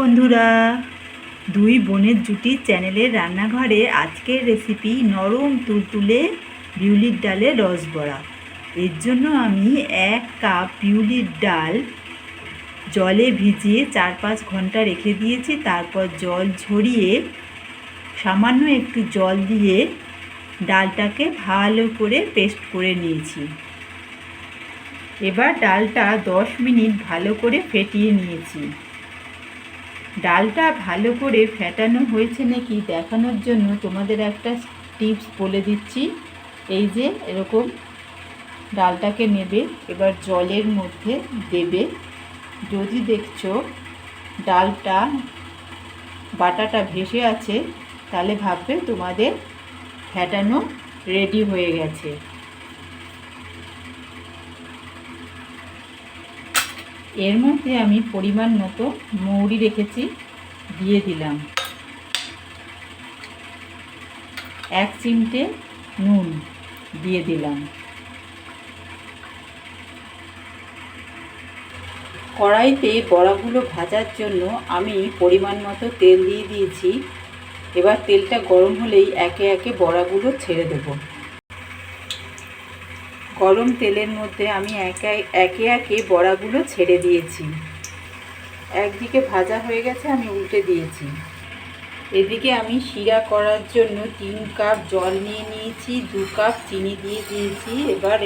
বন্ধুরা, দুই বোনের জুটি চ্যানেলের রান্নাঘরে আজকের রেসিপি নরম তুলতুলে বিউলির ডালের রস বড়া এর জন্য আমি এক কাপ বিউলির ডাল জলে ভিজিয়ে চার পাঁচ ঘণ্টা রেখে দিয়েছি। তারপর জল ঝরিয়ে, সামান্য একটু জল দিয়ে ডালটাকে ভালো করে পেস্ট করে নিয়েছি। এবার ডালটা দশ মিনিট ভালো করে ফেটিয়ে নিয়েছি। ডালটা ভালো করে ফেটানো হয়েছে নাকি দেখানোর জন্য তোমাদের একটা টিপস বলে দিচ্ছি। এই যে এরকম ডালটাকে নেবে, এবার জলের মধ্যে দেবে। যদি দেখছ ডালটা, বাটাটা ভেসে আছে, তাহলে ভাববে তোমাদের ফেটানো রেডি হয়ে গেছে। এর মধ্যে আমি পরিমাণ মতো মৌরি রেখেছি, দিয়ে দিলাম। এক চিমটে নুন দিয়ে দিলাম। কড়াইতে বড়াগুলো ভাজার জন্য আমি পরিমাণ মতো তেল দিয়ে দিয়েছি। এবার তেলটা গরম হলেই একে একে বড়াগুলো ছেড়ে দেবো। গরম তেলের মধ্যে আমি একে একে বড়াগুলো ছেড়ে দিয়েছি। একদিকে ভাজা হয়ে গেছে, আমি উল্টে দিয়েছি। এদিকে আমি শিরা করার জন্য তিন কাপ জল নিয়ে নিয়েছি, দু কাপ চিনি দিয়ে দিয়েছি। এবার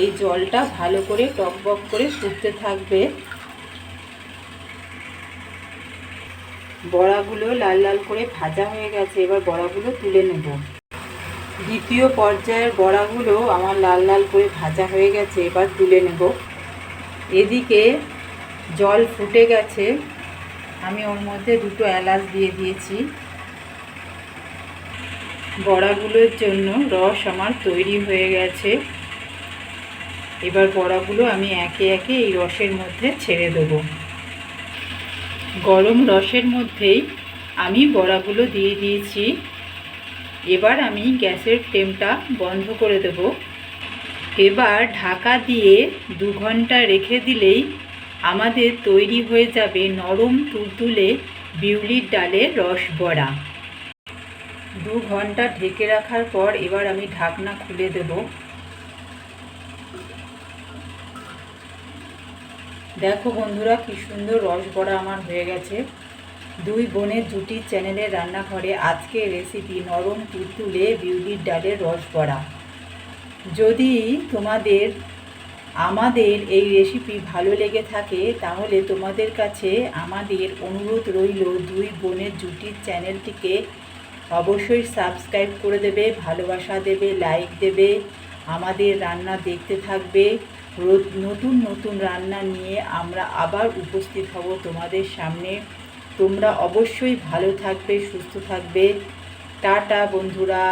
এই জলটা ভালো করে টকবক করে ফুটতে থাকবে। বড়াগুলো লাল লাল করে ভাজা হয়ে গেছে, এবার বড়াগুলো তুলে নেব। দ্বিতীয় পর্যায়ের বড়াগুলো আমার লাল লাল করে ভাজা হয়ে গেছে, এবার তুলে নেব। এদিকে জল ফুটে গেছে, আমি ওর মধ্যে দুটো এলাচ দিয়ে দিয়েছি। বড়াগুলোর জন্য রস আমার তৈরি হয়ে গেছে। এবার বড়াগুলো আমি একে একে এই রসের মধ্যে ছেড়ে দেব। গরম রসের মধ্যেই আমি বড়াগুলো দিয়ে দিয়েছি। এবার আমি গ্যাসের ফ্লেমটা বন্ধ করে দেব। এবার ঢাকা দিয়ে দু ঘণ্টা রেখে দিলেই আমাদের তৈরি হয়ে যাবে নরম তুলতুলে বিউলির ডালের রস বড়া। দু ঘণ্টা ঢেকে রাখার পর এবার আমি ঢাকনা খুলে দেব। দেখো বন্ধুরা, কি সুন্দর রস বড়া আমার হয়ে গেছে। দুই বোনের জুটির চ্যানেলের রান্নাঘরে আজকে রেসিপি নরম তুলতুলে বিউলির ডালের রস বড়া। যদি তোমাদের, আমাদের এই রেসিপি ভালো লেগে থাকে, তাহলে তোমাদের কাছে আমাদের অনুরোধ রইল দুই বোনের জুটির চ্যানেলটিকে অবশ্যই সাবস্ক্রাইব করে দেবে, ভালোবাসা দেবে, লাইক দেবে, আমাদের রান্না দেখতে থাকবে। নতুন নতুন রান্না নিয়ে আমরা আবার উপস্থিত হব তোমাদের সামনে। তোমরা অবশ্যই ভালো থাকবে সুস্থ থাকবে। টাটা বন্ধুরা।